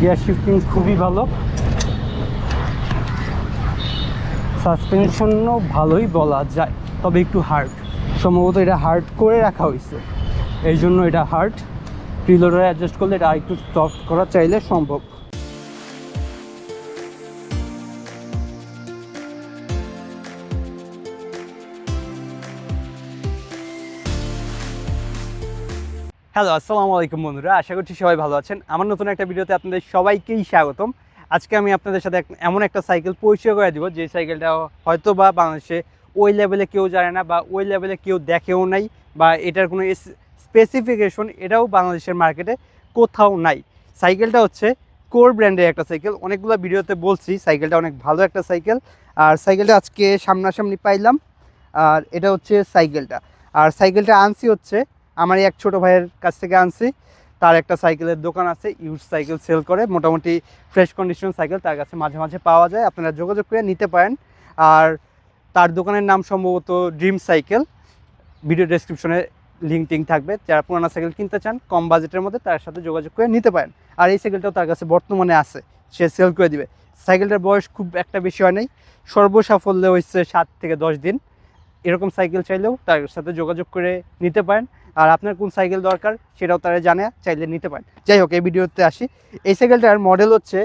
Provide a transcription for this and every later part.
Gear shifting খুবই ভালো। সাসপেনশনও ভালোই বলা যায়, তবে একটু হার্ড সম্ভবত এটা হার্ড করে রাখা হয়েছে। এই জন্য এটা হার্ড প্রিলোডারে অ্যাডজাস্ট করলে এটা আরেকটু সফট করা চাইলে সম্ভব। হ্যালো আসসালামু আলাইকুম বন্ধুরা, আশা করছি সবাই ভালো আছেন। আমার নতুন একটা ভিডিওতে আপনাদের সবাইকেই স্বাগতম। আজকে আমি আপনাদের সাথে এমন একটা সাইকেল পরিচয় করে দিব, যে সাইকেলটা হয়তো বা বাংলাদেশে ওই লেভেলে কেউ জানে না বা ওই লেভেলে কেউ দেখেও নাই বা এটার কোনো স্পেসিফিকেশন এটাও বাংলাদেশের মার্কেটে কোথাও নাই। সাইকেলটা হচ্ছে কোর ব্র্যান্ডের একটা সাইকেল অনেকগুলো ভিডিওতে বলছি সাইকেলটা অনেক ভালো একটা সাইকেল আর সাইকেলটা আজকে সামনাসামনি পাইলাম। আর এটা হচ্ছে সাইকেলটা আর সাইকেলটা আনছি হচ্ছে আমার এক ছোট ভাইয়ের কাছ থেকে আনছি। তার একটা সাইকেলের দোকান আছে ইউজ সাইকেল সেল করে। মোটামুটি ফ্রেশ কন্ডিশন সাইকেল, তার কাছে মাঝে মাঝে পাওয়া যায়। আপনারা যোগাযোগ করে নিতে পারেন। আর তার দোকানের নাম সম্ভবত ড্রিম সাইকেল। ভিডিও ডেসক্রিপশনে লিঙ্ক টিঙ্ক থাকবে। যারা পুরানো সাইকেল কিনতে চান, কম বাজেটের মধ্যে তার সাথে যোগাযোগ করে নিতে পারেন। আর এই সাইকেলটাও তার কাছে বর্তমানে আছে। সে সেল করে দিবে। সাইকেলটার বয়স খুব একটা বেশি হয় নাই। সর্বসাফল্য হচ্ছে সাত থেকে দশ দিন। এরকম সাইকেল চাইলেও তার সাথে যোগাযোগ করে নিতে পারেন। আর আপনার কোন সাইকেল দরকার সেটাও তারা জানে, চাইলে নিতে পারেন। যাই হোক, এই ভিডিওতে আসি। এই সাইকেলটার মডেল হচ্ছে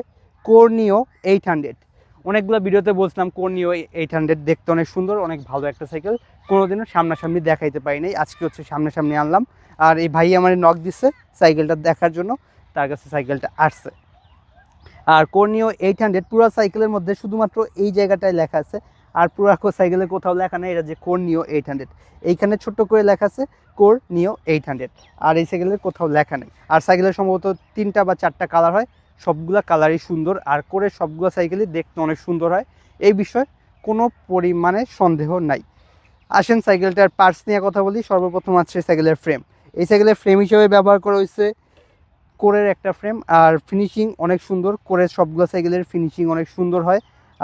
কোর্নিও এইট হান্ড্রেড অনেকগুলো ভিডিওতে বলছিলাম কোর্নিও এইট হান্ড্রেড দেখতে অনেক সুন্দর, অনেক ভালো একটা সাইকেল। কোনোদিনও সামনাসামনি দেখাইতে পারি নাই। আজকে হচ্ছে সামনাসামনি আনলাম। আর এই ভাই আমার নক দিচ্ছে সাইকেলটা দেখার জন্য। তার কাছে সাইকেলটা আসছে। আর কোর্নিও এইট হান্ড্রেড পুরো সাইকেলের মধ্যে শুধুমাত্র এই জায়গাটায় লেখা আছে আর পুরো সাইকেলে কোথাও লেখা নেই, এটা যে কোর নিও এইট হান্ড্রেড এইখানে ছোট্ট করে লেখা আছে, কোর নিও এইট হান্ড্রেড আর এই সাইকেলের কোথাও লেখা নেই। আর সাইকেলের সম্ভবত তিনটা বা চারটা কালার হয়, সবগুলো কালারই সুন্দর। আর করে সবগুলো সাইকেলই দেখতে অনেক সুন্দর হয়। এই বিষয়ে কোনো পরিমাণে সন্দেহ নাই। আসেন সাইকেলটার পার্টস নিয়ে কথা বলি, সর্বপ্রথম আছে সাইকেলের ফ্রেম এই সাইকেলের ফ্রেম হিসেবে ব্যবহার করা হয়েছে কোরের একটা ফ্রেম আর ফিনিশিং অনেক সুন্দর। কোরের সবগুলো সাইকেলের ফিনিশিং অনেক সুন্দর হয়।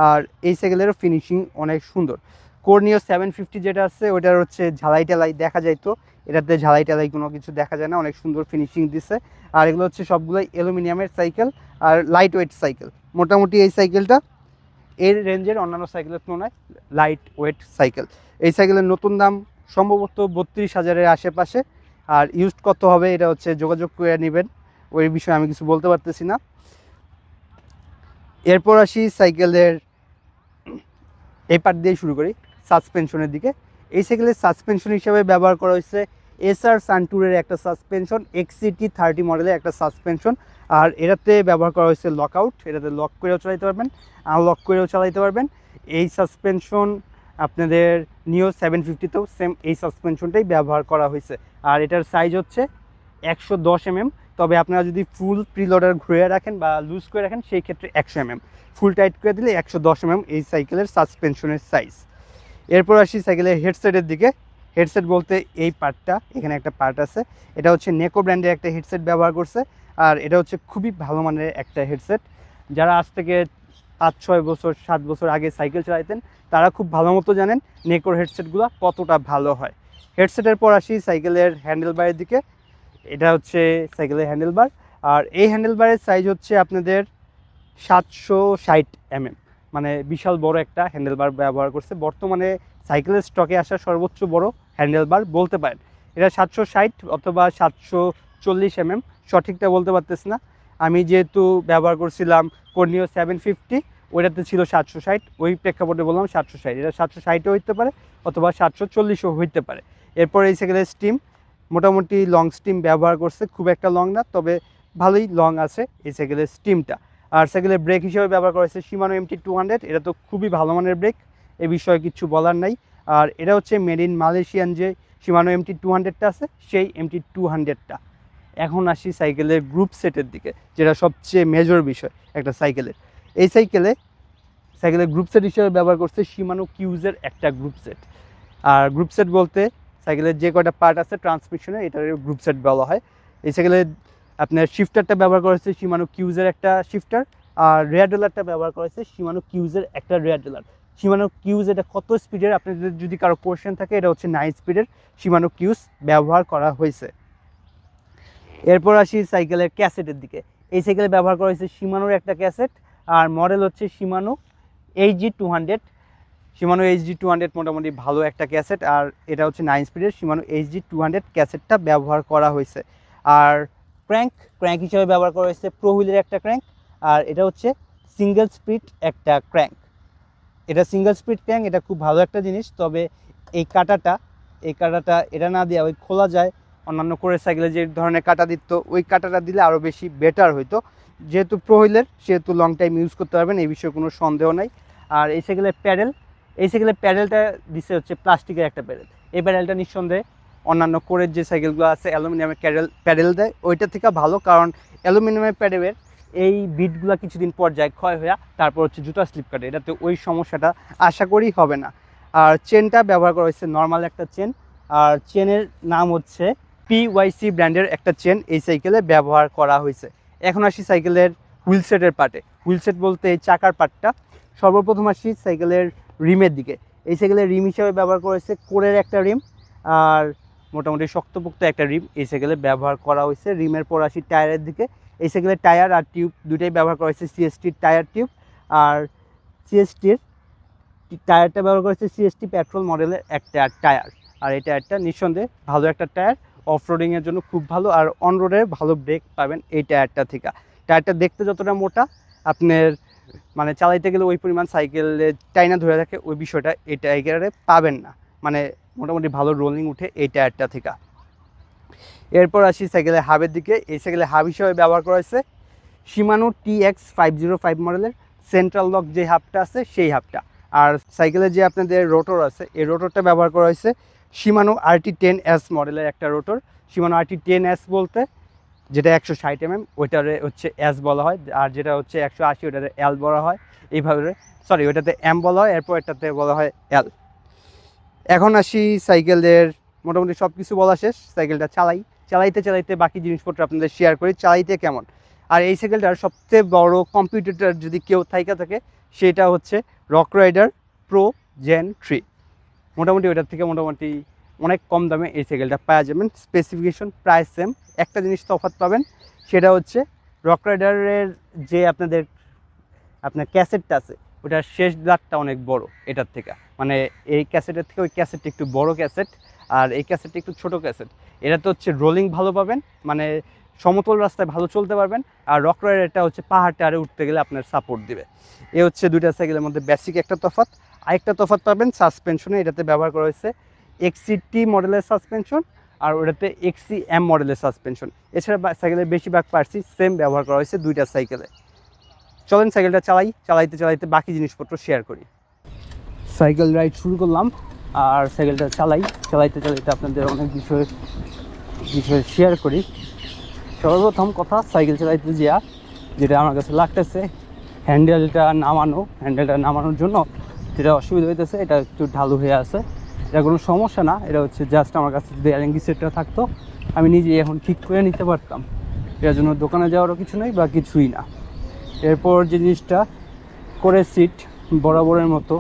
আর এই সাইকেলেরও ফিনিশিং অনেক সুন্দর। কোর্নিও সেভেন ফিফটি যেটা আছে ওটার হচ্ছে ঝালাই টালাই দেখা যায় তো এটাতে ঝালাই টালাই কোনো কিছু দেখা যায় না, অনেক সুন্দর ফিনিশিং দিছে। আর এগুলো হচ্ছে সবগুলোই অ্যালুমিনিয়ামের সাইকেল আর লাইট ওয়েট সাইকেল মোটামুটি এই সাইকেলটা এর রেঞ্জের অন্যান্য সাইকেলের তুলনায় লাইট ওয়েট সাইকেল এই সাইকেলের নতুন দাম সম্ভবত বত্রিশ হাজারের আশেপাশে। আর ইউজ কত হবে এটা হচ্ছে যোগাযোগ করে নেবেন। ওই বিষয়ে আমি কিছু বলতে পারতেছি না। এরপর আসি সাইকেলের এই পার্ট দিয়ে শুরু করি সাসপেনশনের দিকে। এই সাইকেলের সাসপেনশন হিসাবে ব্যবহার করা হয়েছে এসআর সানটুরের একটা সাসপেনশন এক্সিটি থার্টি মডেলের একটা সাসপেনশন আর এটাতে ব্যবহার করা হয়েছে লক আউট এটাতে লক করেও চালাইতে পারবেন আনলক করেও চালাইতে পারবেন। এই সাসপেনশন আপনাদের নিও সেভেন ফিফটিতেও সেম এই সাসপেনশনটাই ব্যবহার করা হয়েছে। আর এটার সাইজ হচ্ছে একশো দশ এমএম তবে আপনারা যদি ফুল প্রিলোডার ঘুরে রাখেন বা লুজ করে রাখেন, সেই ক্ষেত্রে একশো এমএম। ফুল টাইট করে দিলে একশো দশ এমএম এই সাইকেলের সাসপেনশনের সাইজ। এরপর আসি সাইকেলের হেডসেটের দিকে। হেডসেট বলতে এই পার্টটা, এখানে একটা পার্ট আছে। এটা হচ্ছে নেকো ব্র্যান্ডের একটা হেডসেট ব্যবহার করছে। আর এটা হচ্ছে খুবই ভালো মানের একটা হেডসেট। যারা আজ থেকে পাঁচ, ছয় বছর, সাত বছর আগে সাইকেল চালাইতেন, তারা খুব ভালো মতো জানেন নেকোর হেডসেটগুলো কতটা ভালো হয়। হেডসেটের পর আসি সাইকেলের হ্যান্ডেলবারের দিকে। এটা হচ্ছে সাইকেলের হ্যান্ডেলবার। আর এই হ্যান্ডেলবারের সাইজ হচ্ছে আপনাদের সাতশো ষাট এমএম। মানে বিশাল বড় একটা হ্যান্ডেলবার ব্যবহার করছে। বর্তমানে সাইকেলের স্টকে আসা সর্বোচ্চ বড় হ্যান্ডেলবার বলতে পারেন। এটা সাতশো ষাট অথবা সাতশো চল্লিশ এমএম। সঠিকটা বলতে পারতেছি না। আমি যেহেতু ব্যবহার করছিলাম কর্নিও সেভেন ফিফটি ওইটাতে ছিল সাতশো ষাট, ওই প্রেক্ষাপটে বললাম সাতশো ষাট। এটা সাতশো ষাটও হইতে পারে অথবা সাতশো চল্লিশও হইতে পারে। এরপর এই সাইকেলের স্টিম মোটামুটি লং স্টিম ব্যবহার করছে, খুব একটা লং না, তবে ভালোই লং আছে এই সাইকেলের স্টিমটা আর সাইকেলের ব্রেক হিসেবে ব্যবহার করা হয়েছে সীমানো এমটি টু হান্ড্রেড এটা তো খুবই ভালো মানের ব্রেক এ বিষয়ে কিছু বলার নাই। আর এটা হচ্ছে মেড ইন মালয়েশিয়ান যে সীমানো এমটি টু হান্ড্রেডটা আছে, সেই এমটি টু। হান্ড্রেডটা এখন আসি সাইকেলের গ্রুপ সেটের দিকে, যেটা সবচেয়ে মেজর বিষয় একটা সাইকেলের। এই সাইকেলে, সাইকেলের গ্রুপ সেট হিসেবে ব্যবহার করছে সীমানো কিউজের একটা গ্রুপ সেট আর গ্রুপ সেট বলতে সাইকেলের যে কয়টা পার্ট আছে ট্রান্সমিশনে এটার গ্রুপ সেট বলা হয়। এই সাইকেলের আপনার শিফটারটা ব্যবহার করা হয়েছে সীমানো কিউজের একটা শিফটার আর রেয়ার ডেলারটা ব্যবহার করা হয়েছে সীমানো কিউজের একটা রেয়ার ডেলার সীমানো কিউজ এটা কত স্পিডের আপনাদের যদি কারও কোয়েশ্চেন থাকে, এটা হচ্ছে নাইন স্পিডের সীমানো কিউজ ব্যবহার করা হয়েছে। এরপর আসি সাইকেলের ক্যাসেটের দিকে। এই সাইকেলে ব্যবহার করা হয়েছে সীমানোর একটা ক্যাসেট, আর মডেল হচ্ছে Shimano H G two hundred Shimano H G two hundred মোটামুটি ভালো একটা ক্যাসেট, আর এটা হচ্ছে নাইন স্পিডের Shimano H G two hundred ক্যাসেটটা ব্যবহার করা হয়েছে। আর ক্র্যাঙ্ক ক্র্যাঙ্ক হিসাবে ব্যবহার করা হয়েছে প্রো হুইলের একটা ক্র্যাঙ্ক আর এটা হচ্ছে সিঙ্গেল স্পিড একটা ক্র্যাঙ্ক এটা সিঙ্গেল স্পিড ক্র্যাঙ্ক এটা খুব ভালো একটা জিনিস, তবে এই কাটাটা এই কাটাটা এটা না দিয়ে ওই খোলা যায়, অন্যান্য করে সাইকেলে যে ধরনের কাটা দিত, ওই কাটাটা দিলে আরও বেশি বেটার হইতো। যেহেতু প্রো হুইলের সেহেতু লং টাইম ইউজ করতে পারবেন, এই বিষয়ে কোনো সন্দেহ নাই। আর এই সাইকেলের প্যাডেল এই সাইকেলের প্যাডেলটা দিচ্ছে হচ্ছে প্লাস্টিকের একটা প্যাডেল। এই প্যাডেলটা নিঃসন্দেহে অন্যান্য কোরের যে সাইকেলগুলো আছে, অ্যালুমিনিয়ামের প্যাডেল প্যাডেল দেয়, ওইটা থেকে ভালো কারণ অ্যালুমিনিয়ামের প্যাডেলের এই বিটগুলো কিছুদিন পর যায় ক্ষয় হয়ে তারপর হচ্ছে জুতা স্লিপ কাটে। এটাতে ওই সমস্যাটা আশা করি হবে না। আর চেনটা ব্যবহার করা হয়েছে নর্মাল একটা চেন আর চেনের নাম হচ্ছে পিওয়াইসি ব্র্যান্ডের একটা চেন এই সাইকেলে ব্যবহার করা হয়েছে। এখন আসি সাইকেলের হুইল সেটের পার্টে হুইল সেট বলতে এই চাকার পার্টটা সর্বপ্রথম আসি সাইকেলের রিমের দিকে। এই সাইকেলের রিম হিসাবে ব্যবহার করেছে কোরের একটা রিম আর মোটামুটি শক্তপোক্ত একটা রিম। এই সাইকেলে ব্যবহার করা হয়েছে রিমের পর আসি টায়ারের দিকে। এই সাইকেলের টায়ার আর টিউব দুটাই ব্যবহার করা হয়েছে সিএসটির টায়ার টিউব আর সিএসটির টায়ারটা ব্যবহার করেছে সিএসটি পেট্রোল মডেলের একটা টায়ার। আর এই টায়ারটা নিঃসন্দেহে ভালো একটা টায়ার। অফ রোডিংয়ের জন্য খুব ভালো আর অন রোডে ভালো ব্রেক পাবেন এই টায়ারটা থেকে। টায়ারটা দেখতে যতটা মোটা, আপনার মানে চালাইতে গেলে ওই পরিমাণ সাইকেলে টাইনা ধরে থাকে ওই বিষয়টা এই টাইগারে পাবেন না। মানে মোটামুটি ভালো রোলিং উঠে এই টায়ারটা থেকে। এরপর আসি সাইকেলের হাবের দিকে। এই সাইকেলের হাব হিসেবে ব্যবহার করা হয়েছে Shimano T X five zero five মডেলের সেন্ট্রাল লক যে হাবটা আছে, সেই হাবটা আর সাইকেলের যে আপনাদের রোটর আছে, এই রোটরটা ব্যবহার করা হয়েছে সীমানো আরটি টেন এস মডেলের একটা rotor Shimano RT ten S বলতে যেটা একশো ষাট এম এম ওইটারে হচ্ছে এস বলা হয়, আর যেটা হচ্ছে একশো আশি ওটাতে এল বলা হয়। এইভাবে সরি ওইটাতে এম বলা হয়, এরপর এটাতে বলা হয় এল এখন আসি সাইকেলের, মোটামুটি সব কিছু বলা শেষ, সাইকেলটা চালাই। চালাইতে চালাইতে বাকি জিনিসপত্র আপনাদের শেয়ার করি, চালাইতে কেমন? আর এই সাইকেলটার সবচেয়ে বড় কম্পিউটার যদি কেউ থাইকা থাকে, সেটা হচ্ছে Rock Rider pro gen three মোটামুটি ওইটার থেকে মোটামুটি অনেক কম দামে এই সাইকেলটা পাওয়া যাবেন। স্পেসিফিকেশন প্রাইস সেম একটা জিনিস তফাৎ পাবেন, সেটা হচ্ছে রক রাইডারের যে আপনাদের, আপনার ক্যাসেটটা আছে, ওটার শেষ দাঁতটা অনেক বড় এটার থেকে। মানে এই ক্যাসেটের থেকে ওই ক্যাসেটটা একটু বড় ক্যাসেট আর এই ক্যাসেটটা একটু ছোট ক্যাসেট এটা তো হচ্ছে রোলিং ভালো পাবেন মানে সমতল রাস্তায় ভালো চলতে পারবেন, আর রক রাইডারটা হচ্ছে পাহাড়টা আরে উঠতে গেলে আপনার সাপোর্ট দিবে। এ হচ্ছে দুইটা সাইকেলের মধ্যে বেসিক একটা তফাৎ। আরেকটা তফাৎ পাবেন সাসপেনশনে এটাতে ব্যবহার করা হয়েছে। এক্সিটি মডেলের সাসপেনশন আর ওটাতে এক্সি এম মডেলের সাসপেনশন এছাড়া সাইকেলের বেশিরভাগ পার্টসই সেম ব্যবহার করা হয়েছে দুইটা সাইকেলে চলেন সাইকেলটা চালাই, চালাইতে চালাইতে বাকি জিনিসপত্র শেয়ার করি। সাইকেল রাইড শুরু করলাম। আর সাইকেলটা চালাই, চালাইতে চালাইতে আপনাদের অনেক বিষয় বিষয় শেয়ার করি। সর্বপ্রথম কথা সাইকেল চালাইতে যা যেটা আমার কাছে লাগতেছে হ্যান্ডেলটা নামানো হ্যান্ডেলটা নামানোর জন্য যেটা অসুবিধা হইতেছে, এটা একটু ঢালু হয়ে আছে। এটা কোনো সমস্যা না, এটা হচ্ছে জাস্ট আমার কাছে যদি অ্যারেঙ্গি সেটটা থাকতো, আমি নিজেই এখন ঠিক করে নিতে পারতাম। এর জন্য দোকানে যাওয়ারও কিছু নেই বা কিছুই না। এরপর যে জিনিসটা করে সিট বরাবরের মতো,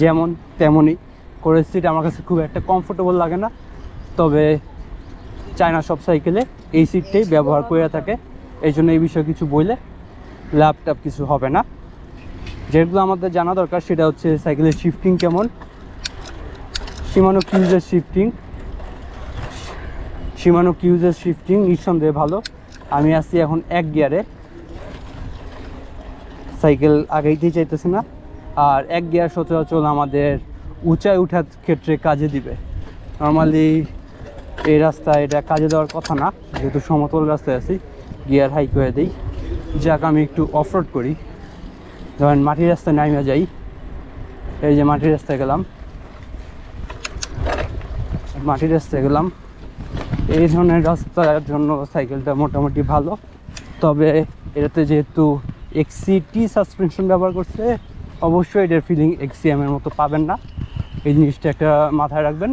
যেমন তেমনই। করে সিট আমার কাছে খুব একটা কমফোর্টেবল লাগে না, তবে চায়না সব সাইকেলে এই সিটটাই ব্যবহার করে থাকে। এই জন্য এই বিষয়ে কিছু বললে ল্যাপটপ কিছু হবে না। যেগুলো আমাদের জানা দরকার, সেটা হচ্ছে সাইকেলের শিফটিং কেমন সীমানো কিউজের শিফটিং সীমানো কিউজের শিফটিং নিঃসন্দেহে ভালো। আমি আছি এখন এক গিয়ারে সাইকেল আগেইতেই চাইতেছে না। আর এক গিয়ার সচরাচর আমাদের উঁচায় উঠার ক্ষেত্রে কাজে দিবে। নর্মালি এই রাস্তায় এটা কাজে দেওয়ার কথা না। যেহেতু সমতল রাস্তায় আছি গিয়ার হাই করে দিই। যাক, আমি একটু অফরোড করি। ধরেন মাটির রাস্তায় নামিয়ে যাই। এই যে মাটির রাস্তায় গেলাম। মাটির রাস্তায় গেলাম। এই ধরনের রাস্তার জন্য সাইকেলটা মোটামুটি ভালো। তবে এটাতে যেহেতু এক্সিটি সাসপেনশন ব্যবহার করছে, অবশ্যই এটার ফিলিং এক্সিএমের মতো পাবেন না। এই জিনিসটা একটা মাথায় রাখবেন।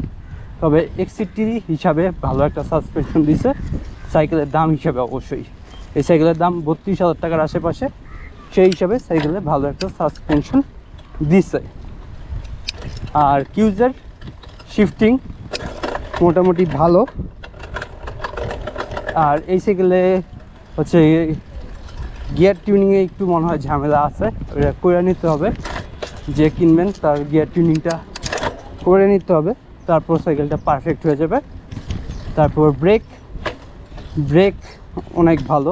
তবে এক্সিটি হিসাবে ভালো একটা সাসপেনশন দিছে। সাইকেলের দাম হিসাবে অবশ্যই। এই সাইকেলের দাম বত্রিশ হাজার টাকার আশেপাশে। সেই হিসাবে সাইকেলে ভালো একটা সাসপেনশন দিছে। আর কিউজের শিফটিং মোটামুটি ভালো। আর এই সাইকেলে হচ্ছে গিয়ার টিউনিংয়ে একটু মনে হয় ঝামেলা আছে। ওটা করে নিতে হবে। যে কিনবেন তার গিয়ার টিউনিংটা করে নিতে হবে। তারপর সাইকেলটা পারফেক্ট হয়ে যাবে। তারপর ব্রেক ব্রেক অনেক ভালো।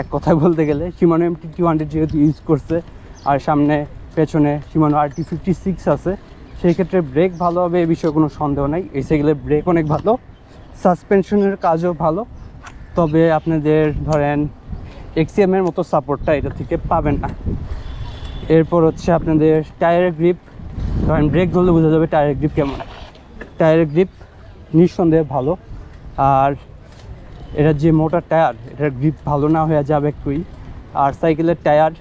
এক কথায় বলতে গেলে সীমানো এমটি টু হান্ড্রেড যেহেতু ইউজ করছে, আর সামনে, পেছনে সীমানো আর টি ফিফটি সিক্স আছে। সেই ক্ষেত্রে ব্রেক ভালো হবে, এ বিষয়ে কোনো সন্দেহ নাই। এই সাইকেলের ব্রেক অনেক ভালো সাসপেনশনের কাজও ভালো। তবে আপনাদের ধরেন এক্সিএম এর মতো সাপোর্টটা এটা থেকে পাবেন না। এরপর হচ্ছে আপনাদের টায়ারের গ্রিপ ধরেন ব্রেক ধরলে বোঝা যাবে টায়ারের গ্রিপ কেমন। টায়ারের গ্রিপ নিঃসন্দেহে ভালো। আর এটার যে মোটা টায়ার এটার গ্রিপ ভালো না হয়ে যাবে একটুই। আর সাইকেলের টায়ার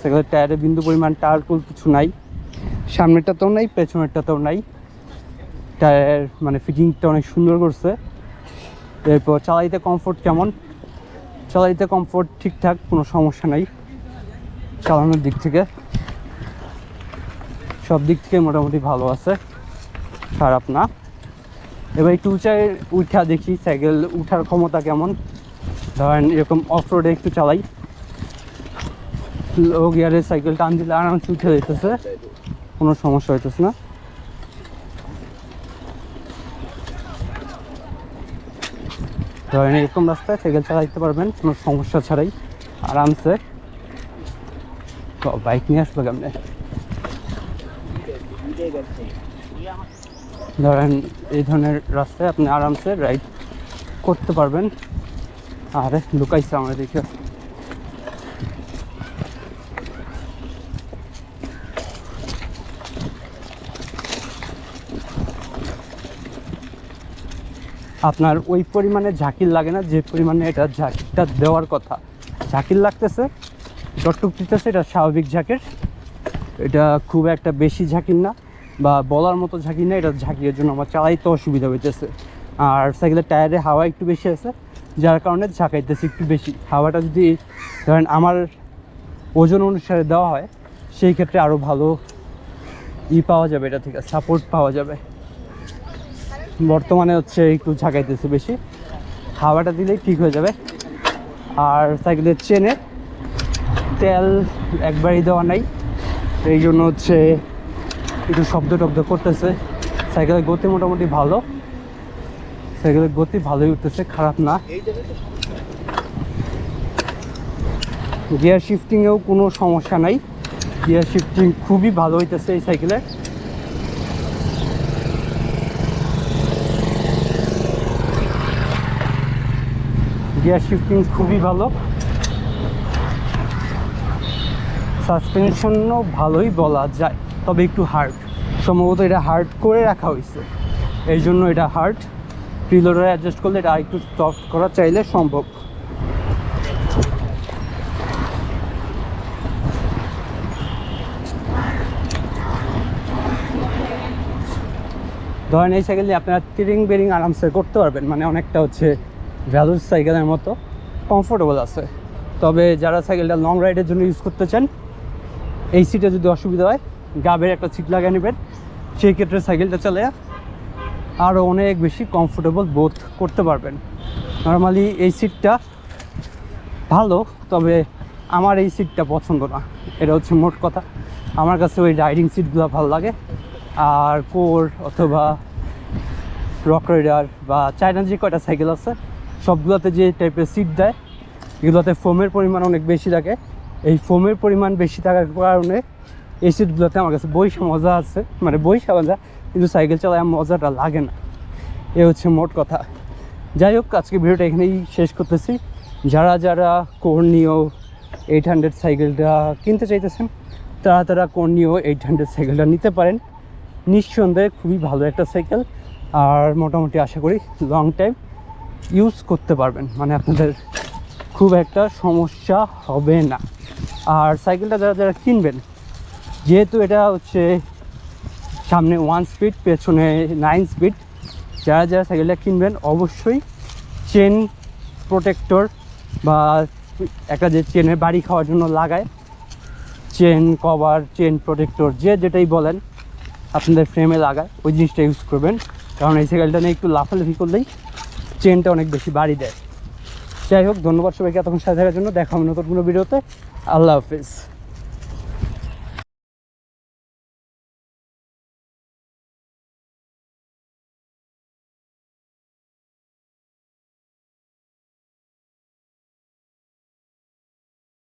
সাইকেলের টায়ারে বিন্দু পরিমাণ টায়ার কুল কিছু নাই। সামনেরটাতেও নাই, পেছনেরটাতেও নাই। টায়ার মানে ফিটিংটা অনেক সুন্দর করছে। এরপর চালাইতে কমফোর্ট কেমন? চালাইতে কমফোর্ট ঠিকঠাক, কোনো সমস্যা নাই। চালানোর দিক থেকে সব দিক থেকে মোটামুটি ভালো আছে, খারাপ না। এবার একটু উঁচায় উঠা দেখি সাইকেল উঠার ক্ষমতা কেমন? ধরেন এরকম অফ রোডে একটু চালাই। লো গিয়ারের সাইকেল টান দিলে আরামসে উঠে যেতেছে। কোনো সমস্যা হইতেছে না। ধরেন এরকম রাস্তায় সাইকেল চালাইতে পারবেন, কোনো সমস্যা ছাড়াই। আরামসে। বাইক নিয়ে আসবে কেমনে? ধরেন এই ধরনের রাস্তায় আপনি আরামসে রাইড করতে পারবেন। আরে, লুকাইছে আমার দেখে আপনার ওই পরিমাণে ঝাঁকির লাগে না, যে পরিমাণে এটা ঝাঁকিটা দেওয়ার কথা। ঝাঁকির লাগতেছে, যতটুক দিতেছে, এটা স্বাভাবিক ঝাঁকের। এটা খুব একটা বেশি ঝাঁকির না, বা বলার মতো ঝাঁকি না, এটা ঝাঁকির জন্য আমার চালাইতে অসুবিধা হইতেছে। আর সাইকেলের টায়ারে হাওয়া একটু বেশি আছে, যার কারণে ঝাঁকাইতেছে একটু বেশি। হাওয়াটা যদি, ধরেন আমার ওজন অনুসারে দেওয়া হয়, সেই ক্ষেত্রে আরও ভালো ই পাওয়া যাবে, এটা থেকে সাপোর্ট পাওয়া যাবে। বর্তমানে হচ্ছে একটু ঝাঁকাইতেছে বেশি। হাওয়াটা দিলেই ঠিক হয়ে যাবে। আর সাইকেলের চেনে তেল একবারই দেওয়া নাই। এই জন্য হচ্ছে একটু শব্দ টব্দ করতেছে। সাইকেলের গতি মোটামুটি ভালো। সাইকেলের গতি ভালোই উঠতেছে, খারাপ না। গিয়ার শিফটিংয়েও কোনো সমস্যা নাই। গিয়ার শিফটিং খুবই ভালো হইতেছে এই সাইকেলের। গিয়ার শিফটিং খুবই ভালো। সাসপেনশনও ভালোই বলা যায়, তবে একটু হার্ড সম্ভবত এটা হার্ড করে রাখা হয়েছে। এই জন্য এটা হার্ড প্রিলোডারে অ্যাডজাস্ট করলে এটা একটু সফট করা চাইলে সম্ভব। ধরেন এই সাইকেল দিয়ে আপনারা টিরিং বেরিং আরামসে করতে পারবেন মানে অনেকটা হচ্ছে ভ্যালুর সাইকেলের মতো কমফোর্টেবল আছে। তবে যারা সাইকেলটা লং রাইডের জন্য ইউজ করতে চান, এই সিটে যদি অসুবিধা হয় গাবের একটা সিট লাগিয়ে নেবেন। সেই ক্ষেত্রে সাইকেলটা চালে আরও অনেক বেশি কমফোর্টেবল বোধ করতে পারবেন। নর্মালি এই সিটটা ভালো, তবে আমার এই সিটটা পছন্দ না। এটা হচ্ছে মোট কথা। আমার কাছে ওই রাইডিং সিটগুলো ভালো লাগে। আর কোর অথবা রক রাইডার বা চায়না যে কয়টা সাইকেল আছে সবগুলোতে যে টাইপের সিট দেয়, এগুলোতে ফোমের পরিমাণ অনেক বেশি থাকে। এই ফোমের পরিমাণ বেশি থাকার কারণে এই সিটগুলোতে আমার কাছে বৈশা মজা আছে। মানে বৈশা মজা, কিন্তু সাইকেল চালায় মজাটা লাগে না। এ হচ্ছে মোট কথা। যাই হোক, আজকে ভিডিওটা এখানেই শেষ করতেছি। যারা যারা কর্নিও এইট হান্ড্রেড সাইকেলটা কিনতে চাইতেছেন, তারা তারা কর্নিও এইট হান্ড্রেড সাইকেলটা নিতে পারেন। নিঃসন্দেহে খুবই ভালো একটা সাইকেল আর মোটামুটি আশা করি লং টাইম ইউজ করতে পারবেন। মানে আপনাদের খুব একটা সমস্যা হবে না। আর সাইকেলটা যারা যারা কিনবেন, যেহেতু এটা হচ্ছে সামনে ওয়ান স্পিড পেছনে নাইন স্পিড যারা যারা সাইকেলটা কিনবেন, অবশ্যই চেন প্রোটেক্টর বা একটা যে চেনের বাড়ি খাওয়ার জন্য লাগায় চেন কভার চেন প্রোটেক্টর যে যেটাই বলেন, আপনাদের ফ্রেমে লাগায়, ওই জিনিসটা ইউজ করবেন। কারণ এই সাইকেলটা নিয়ে একটু লাফালাফি করলেই চেনটা অনেক বেশি বাড়ি দেয়। যাই হোক, ধন্যবাদ সবাইকে এতক্ষণ সাথে থাকার জন্য। দেখা হবে নতুন কোনো ভিডিওতে। আল্লাহ হাফিজ।